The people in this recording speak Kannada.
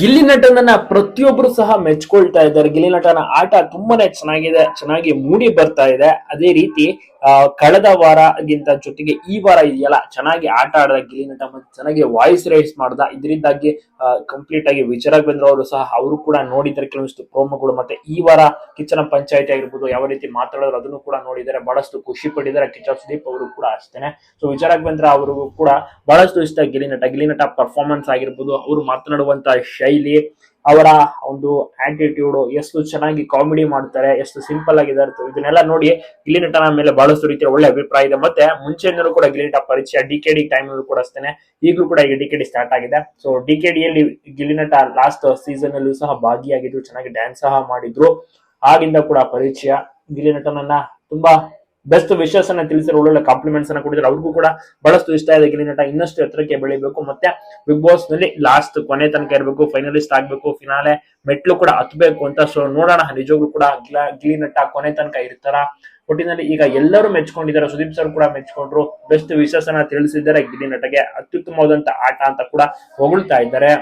ಗಿಲ್ಲಿ ನಟನನ್ನ ಪ್ರತಿಯೊಬ್ರು ಸಹ ಮೆಚ್ಕೊಳ್ತಾ ಇದ್ದಾರೆ. ಗಿಲ್ಲಿ ನಟನ ಆಟ ತುಂಬಾನೇ ಚೆನ್ನಾಗಿದೆ, ಚೆನ್ನಾಗಿ ಮೂಡಿ ಬರ್ತಾ ಇದೆ. ಅದೇ ರೀತಿ ಕಳೆದ ವಾರಗಿಂತ ಜೊತೆಗೆ ಈ ವಾರ ಇದೆಯಲ್ಲ, ಚೆನ್ನಾಗಿ ಆಟ ಆಡದ ಗಿಲಿ ನಟ ಮತ್ತೆ ಚೆನ್ನಾಗಿ ವಾಯ್ಸ್ ರೈಸ್ ಮಾಡ್ದ. ಇದರಿಂದಾಗಿ ಕಂಪ್ಲೀಟ್ ಆಗಿ ವಿಚಾರಕ್ ಬಂದ್ರ ಅವರು ಸಹ ಅವರು ಕೂಡ ನೋಡಿದ್ದಾರೆ. ಕೆಲವೊಂದಿಷ್ಟು ಪ್ರೋಮೋಗಳು ಮತ್ತೆ ಈ ವಾರ ಕಿಚ್ಚನ ಪಂಚಾಯತಿ ಆಗಿರ್ಬೋದು, ಯಾವ ರೀತಿ ಮಾತಾಡೋರು ಅದನ್ನು ಕೂಡ ನೋಡಿದ್ದಾರೆ. ಬಹಳಷ್ಟು ಖುಷಿ ಪಟ್ಟಿದ್ದಾರೆ ಕಿಚ್ಚ ಸುದೀಪ್ ಅವರು ಕೂಡ ಅಷ್ಟೇನೆ. ಸೊ ವಿಚಾರಕ್ ಬಂದ್ರ ಅವರಿಗೂ ಕೂಡ ಬಹಳಷ್ಟು ಇಷ್ಟ ಗಿಲಿ ನಟ. ಗಿಲಿ ನಟ ಪರ್ಫಾರ್ಮೆನ್ಸ್ ಆಗಿರ್ಬೋದು, ಅವರು ಮಾತನಾಡುವಂತಹ ಶೈಲಿ ಅವರ ಒಂದು ಆಟಿಟ್ಯೂಡ್ ಎಷ್ಟು ಚೆನ್ನಾಗಿ ಕಾಮಿಡಿ ಮಾಡ್ತಾರೆ, ಎಷ್ಟು ಸಿಂಪಲ್ ಆಗಿದ್ದಾರೆ ಇದನ್ನೆಲ್ಲ ನೋಡಿ ಗಿಲ್ಲಿ ನಟನ ಮೇಲೆ ಬಹಳಷ್ಟು ರೀತಿಯ ಒಳ್ಳೆ ಅಭಿಪ್ರಾಯ ಇದೆ. ಮತ್ತೆ ಮುಂಚೆಯಿಂದಲೂ ಕೂಡ ಗಿಲ್ಲಿ ನಟ ಪರಿಚಯ ಡಿ ಕೆ ಡಿ ಟೈಮ್ ಕೂಡ ಅಷ್ಟೇನೆ. ಈಗಲೂ ಕೂಡ ಈಗ ಡಿ ಕೆ ಡಿ ಸ್ಟಾರ್ಟ್ ಆಗಿದೆ. ಸೊ ಡಿ ಕೆ ಡಿಯಲ್ಲಿ ಗಿಲ್ಲಿ ನಟ ಲಾಸ್ಟ್ ಸೀಸನ್ ಅಲ್ಲೂ ಸಹ ಭಾಗಿಯಾಗಿದ್ರು, ಚೆನ್ನಾಗಿ ಡ್ಯಾನ್ಸ್ ಸಹ ಮಾಡಿದ್ರು. ಆಗಿಂದ ಕೂಡ ಪರಿಚಯ. ಗಿಲಿ ನಟನನ್ನ ತುಂಬಾ ಬೆಸ್ಟ್ ವಿಶಸ್ ಅನ್ನ ತಿಳಿಸಿರೋ ಒಳ್ಳೊಳ್ಳೆ ಕಾಂಪ್ಲಿಮೆಂಟ್ಸ್ ಅನ್ನ ಕೊಡಿದ್ರೆ ಅವ್ರಿಗೂ ಕೂಡ ಬಹಳಷ್ಟು ಇಷ್ಟ ಇದೆ. ಗಿಲ್ಲಿ ನಟ ಇನ್ನಷ್ಟು ಎತ್ತರಕ್ಕೆ ಬೆಳಿಬೇಕು. ಮತ್ತೆ ಬಿಗ್ ಬಾಸ್ನಲ್ಲಿ ಲಾಸ್ಟ್ ಕೊನೆ ತನಕ ಇರಬೇಕು. ಫೈನಲಿಸ್ಟ್ ಆಗ್ಬೇಕು. ಫಿನಾಲೆ ಮೆಟ್ಲು ಕೂಡ ಹತ್ಬೇಕು ಅಂತ. ಸೊ ನೋಡೋಣ. ನಿಜವಾಗ್ಲೂ ಕೂಡ ಗಿಳಿ ನಟ ಕೊನೆ ತನಕ ಇರ್ತಾರ? ಒಟ್ಟಿನಲ್ಲಿ ಈಗ ಎಲ್ಲರೂ ಮೆಚ್ಕೊಂಡಿದ್ದಾರೆ. ಸುದೀಪ್ ಸರ್ ಕೂಡ ಮೆಚ್ಕೊಂಡ್ರು. ಬೆಸ್ಟ್ ವಿಶಸ್ ಅನ್ನ ತಿಳಿಸಿದ್ದಾರೆ. ಗಿಲಿ ನಟಗೆ ಅತ್ಯುತ್ತಮವಾದಂತ ಆಟ ಅಂತ ಕೂಡ ಹೊಗಳ್ತಾ ಇದ್ದಾರೆ.